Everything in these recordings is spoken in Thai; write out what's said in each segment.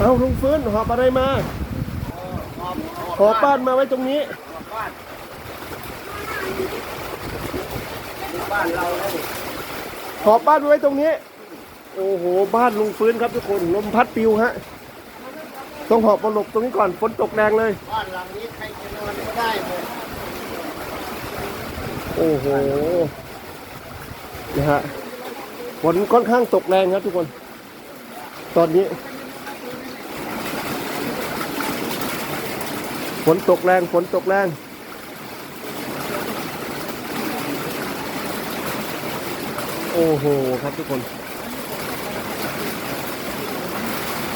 เอาลุงฟื้นหอบอะไรมาหอบบ้านมาไว้ตรงนี้บ้านบ้านเราเลยหอบบ้านไว้ตรงนี้ โอ้โห บ้านลุงฟื้นครับทุกคน ลมพัดปิวฮะ ต้องหอบมาหลบตรงนี้ก่อน ฝนตกแรงเลย บ้านหลังนี้ใครจะนอนก็ได้เลยโอ้โห นะฮะ ฝนค่อนข้างตกแรงครับทุกคน ตอนนี้ นตกแรงฝนตกแรงโอ้โหครับทุกคน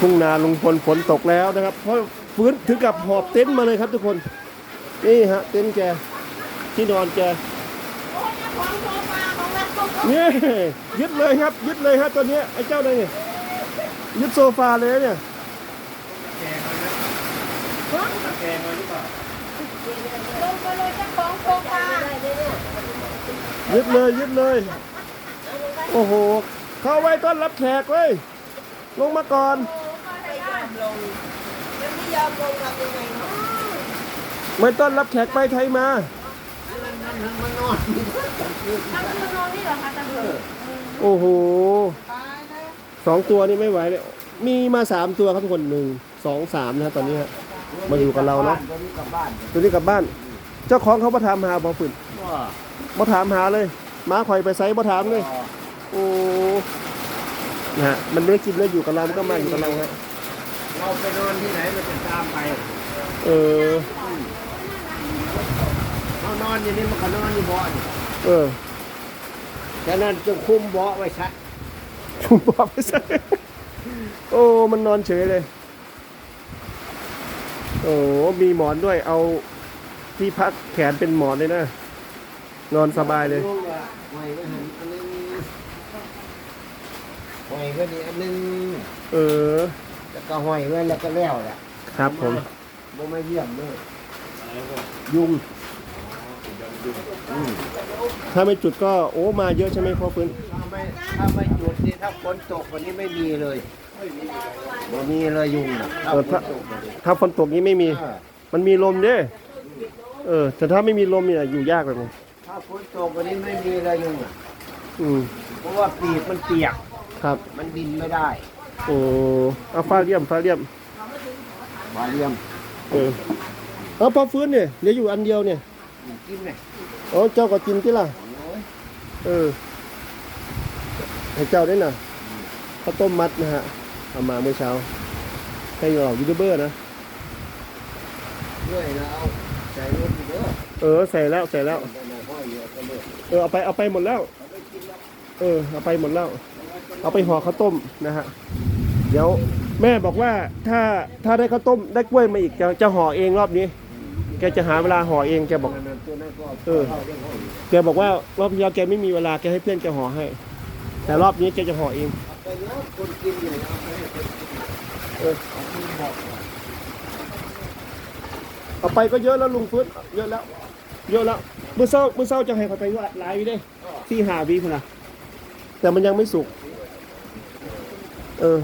ทุ่งนาลุงพลฝนตกแล้วนะครับเพราะฟื้นถึงกับหอบเต็นท์มาเลยครับทุกคนนี่ฮะเต็นท์แกที่นอนแกนี่ยึดเลยครับ ยึดเลยครับตัวนี้ไอ้เจ้าเนี่ยยึดโซฟาเลยเนี่ย แกงมาหรือเปล่าลงมาเลยเจ้าของโครงการยึดเลยยึดเลย โอ้โห เข้าไว้ต้อนรับแขกเว้ย ลงมาก่อน ไม่ยอมลงแล้วไม่ยอมลงทำยังไงเนาะไม่ต้อนรับแขกไปไทยมานั่นมันนอนตั้งคืนนอนนี่เหรอคะตั้งคืนโอ้โหสองตัวนี่ไม่ไหวเลยมีมาสามตัวครับทุกคนหนึ่งสองสามนะตอนนี้ฮะ มาอยู่กับเราเนาะตัวนี้กลับบ้านตัวนี้กลับบ้าน เจ้าของเขามาถามหาบอฝืนว่ามาถามหาเลยม้าคอยไปไซส์มาถามเลยโอ้นะฮะมันไม่ได้กินแล้วอยู่กับเรามันก็มาอยู่กับเราฮะเราไปนอนที่ไหนมันจะตามไป เออเรานอนอยู่นี่มันก็นอนอยู่เบ่อนี่เออฉะนั้นจงคุมเบาะไว้ซะชุมบอกไปซะโอ้มันนอนเฉยเลย โอ้มีหมอนด้วยเอาที่พักแขนเป็นหมอนเลยนะ นอนสบายเลยงว่าหอยไว้หันอันนึงหอยไว้นี่อันนึงเออ แล้วก็หอยไว้แล้วก็แล้วแหละครับผมบ่มาเยี่ยมเลยยุงอืมถ้าไม่จุดก็โอ้มาเยอะใช่ไหมพ่อฟื้นถ้าไม่ถ้าไม่จุดนี่ถ้าฝนตกวันนี้ไม่มีเลยบ่มีเลยยุงน่ะถ้าเออฝถ้านตกวันนี้ ถ้าฝนตกนี้ไม่มีเออมันมีลมเด้เออ แต่ถ้าไม่มีลมเนี่ยอยู่ยากเลยผมถ้าฝนตกวันนี้ไม่มีเลยยุงอะอืมเพราะว่าปีกมันเปียก ครับมันบินไม่ได้โอ้เอาฟ้าเลี่ยมฟ้าเลี่ยมวาเลียมเออเอาพอฟื้นเนี่ยเหลืออยู่อันเดียวเนี่ยกินไหมอ๋อเจ้าก็กินที่ล่ะ โอ้ยเออให้เจ้าได้น่ะข้าวต้มมัดนะฮะเอามาเมื่อเช้าให้เหล่ายูทูบเบอร์นะ ด้วยนะเอาใส่รถอยู่เออใส่แล้วใส่แล้วไปไหนห้อยอยู่ก็เลยเออเอาไปเอาไปหมดแล้วเออเอาไปหมดแล้ว เอาไปห่อข้าวต้มนะฮะเดี๋ยวแม่บอกว่าถ้าถ้าได้ข้าวต้มได้กล้วยมาอีกจะจะห่อเองรอบนี้ แกจะหาเวลาห่อเองแกบอกนั่นตัวนั้นก็เออ เข้าได้ห้อยอยู่แกบอกว่ารอบที่แล้วแกไม่มีเวลาแกให้เพื่อนแกห่อให้ แต่รอบนี้แกจะห่อเอง เอาไปเยอะคนกินอยู่เอาไปให้คนกินเออ เอาที่บอก เอาไปก็เยอะแล้วลุงฟื้นเยอะแล้ว เยอะแล้วเมื่อเช้าเมื่อเช้าจะให้เขาไปว่าหลายวิเด้ที่หาวีพุ่นนะแต่มันยังไม่สุก เออ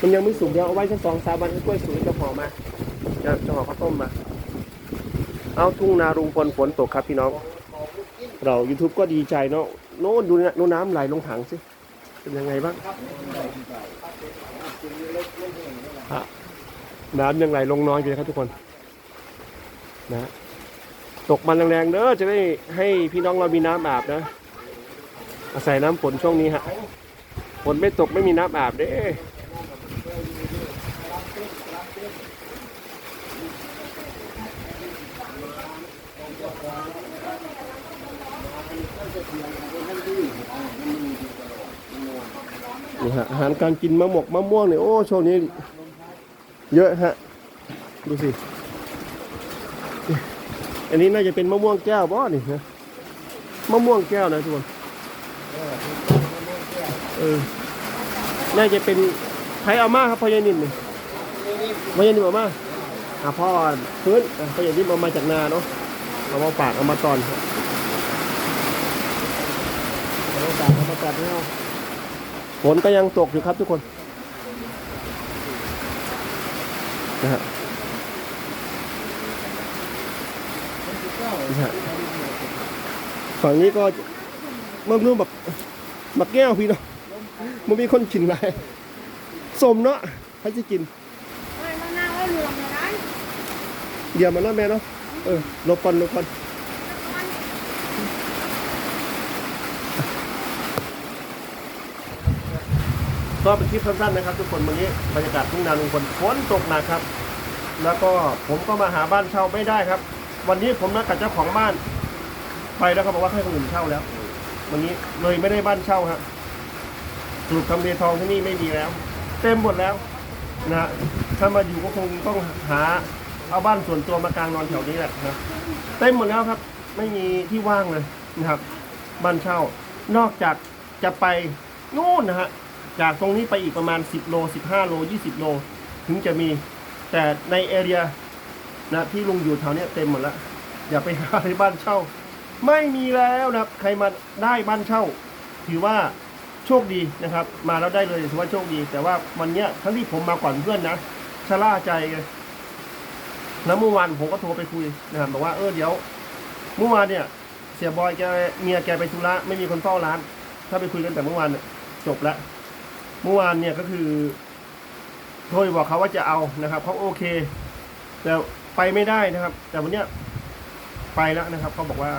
มันยังไม่สุกเดี๋ยวเอาไว้สักสองสามวันให้กล้วยสุกจะห่อมาจะจะห่อข้าวต้มมา เอาทุ่งนาลุงพลฝนตกครับพี่น้อง เรา YouTube ก็ดีใจเนาะโน้นดูนะโน้นน้ำไหลลงถังสิ เป็นยังไงบ้างฮะ น้ำยังไหลลงน้อยอยู่นะครับทุกคนนะตกมันแรงๆเด้อจะได้ให้พี่น้องเรามีน้ำอาบนะ อาศัยน้ำฝนช่วงนี้ฮะฝนไม่ตกไม่มีน้ำอาบเด้นี่ฮะอาหารการกินมะหมกมะม่วงเนี่ยโอ้ช่วงนี้ เยอะฮะ ดูสิ อันนี้น่าจะเป็นมะม่วงแก้วบ่นี่นะมะม่วงแก้วนะทุกคนเออ น่าจะเป็นใครเอามาครับพอยานินนี่พอยานินเอามาอะพ่อพื้นอะพ่อยานินเอามาจากนาเนาะเอามาฝากเอามาตอนครับเอามาฝากเอามาตัดให้เราฝนก็ยังตกอยู่ครับทุกคน นะฮะนะฮะฝั่งนี้ก็เมื่อรู้แบบมักแก้วพี่เนาะมันมีคนกินอะไรสมเนาะใครจะกินเฮ้ยมันน่าไว้รวมเลยนะเดี๋ยวมันเนาะแม่เนาะเออหลบก่อนหลบก่อน ก็เป็นคลิปสั้นๆนะครับ ทุกคนวันนี้บรรยากาศทุ่งนาลุงพลฝนตกหนักครับ แล้วก็ผมก็มาหาบ้านเช่าไม่ได้ครับ วันนี้ผมนัดกับเจ้าของบ้าน ไปแล้วเขาบอกว่าให้คนอื่นเช่าแล้ว วันนี้เลยไม่ได้บ้านเช่าฮะสรุปทำเลทองที่นี่ไม่มีแล้ว เต็มหมดแล้วนะฮะถ้ามาอยู่ก็คงต้องหาเอาบ้านส่วนตัวมากางนอนแถวนี้แหละนะเต็มหมดแล้วครับ ไม่มีที่ว่างเลยนะครับ บ้านเช่า นอกจากจะไปนู่นนะฮะ จากตรงนี้ไปอีกประมาณ 10 โล 15 โล 20 โล ถึงจะมี แต่ในเอเรียนะที่ลุงอยู่แถวเนี้ยเต็มหมดแล้วอย่าไปหาในบ้านเช่า ไม่มีแล้วนะครับใครมาได้บ้านเช่า ถือว่าโชคดีนะครับ มาแล้วได้เลยถือว่าโชคดี แต่ว่าวันเนี้ยทั้งที่ผมมาก่อนเพื่อนนะชะล่าใจไงแล้วเมื่อวานผมก็โทรไปคุยนะครับบอกว่าเออเดี๋ยวเมื่อวานเนี่ย เสียบอยแกเมียแกไปธุระไม่มีคนเฝ้าร้าน ถ้าไปคุยกันแต่เมื่อวานจบแล้ว เมื่อวานเนี่ยก็คือโทรไปบอกเขาว่าจะเอานะครับเขาโอเค แต่ไปไม่ได้นะครับ แต่วันเนี้ยไปแล้วนะครับเขาบอกว่า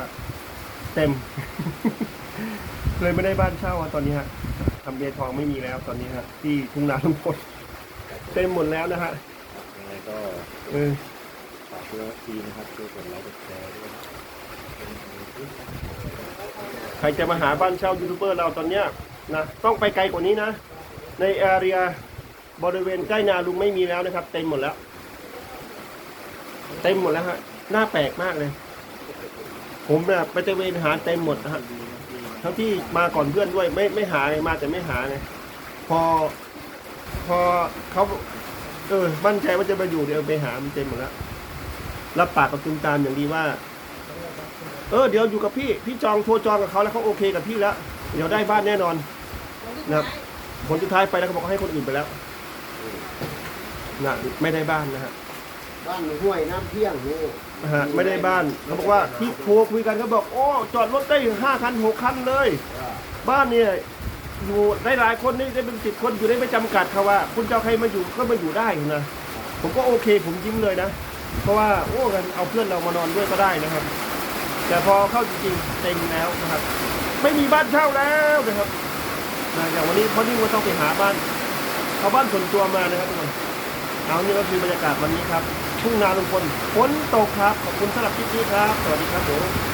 เต็ม เลยไม่ได้บ้านเช่าอะตอนนี้ฮะทำเบียร์ทองไม่มีแล้วตอนนี้ฮะที่ทุ่งนาทุกคนเต็มหมดแล้วนะฮะยังไงก็เออฝากด้วยทีนะครับช่วยกดไลค์กดแชร์ด้วยนะใครจะมาหาบ้านเช่ายูทูบเบอร์เราตอนเนี้ยนะต้องไปไกลกว่านี้นะ ในแอเรียบริเวณใกล้นาลุงไม่มีแล้วนะครับ เต็มหมดแล้ว เต็มหมดแล้วฮะน่าแปลกมากเลย ผมเนี่ยไปตระเวนหาเต็มหมดนะฮะทั้งที่มาก่อนเพื่อนด้วย ไม่ไม่หาไงมาแต่ไม่หาไงพอ พอเขาเออมั่นใจว่าจะมาอยู่เดี๋ยวไปหามันเต็มหมดแล้วรับปากกับตุมตามอย่างดีว่า เออเดี๋ยวอยู่กับพี่ พี่จองโทรจองกับเขาแล้วเขาโอเคกับพี่แล้ว เดี๋ยวได้บ้านแน่นอนนะครับ ผลสุดท้ายไปแล้วเขาบอกให้คนอื่นไปแล้วนะไม่ได้บ้านนะฮะบ้านห้วยน้ำเที่ยงนี่นะฮะไม่ได้บ้านเขาบอกว่าที่โทรคุยกันเขาบอกโอ้จอดรถได้ห้าคันหกคันเลย บ้านเนี่ยอยู่ได้หลายคนนี่ได้เป็นสิบคนอยู่ได้ไม่จำกัดค่ะว่า คุณจะเอาใครมาอยู่ก็มาอยู่ได้นะผมก็โอเค ผมยิ้มเลยนะเพราะว่าโอ้กันเอาเพื่อนเรามานอนด้วยก็ได้นะครับ แต่พอเข้าจริงๆเต็มแล้วนะครับ ไม่มีบ้านเช่าแล้วนะครับ นะอย่างวันนี้เพราะนี่ว่าต้องไปหาบ้านเอาบ้านส่วนตัวมานะครับทุกคนเอานี่ก็คือบรรยากาศวันนี้ครับทุ่งนาลุงพลฝนตกครับขอบคุณสำหรับคลิปนี้ครับ สวัสดีครับผม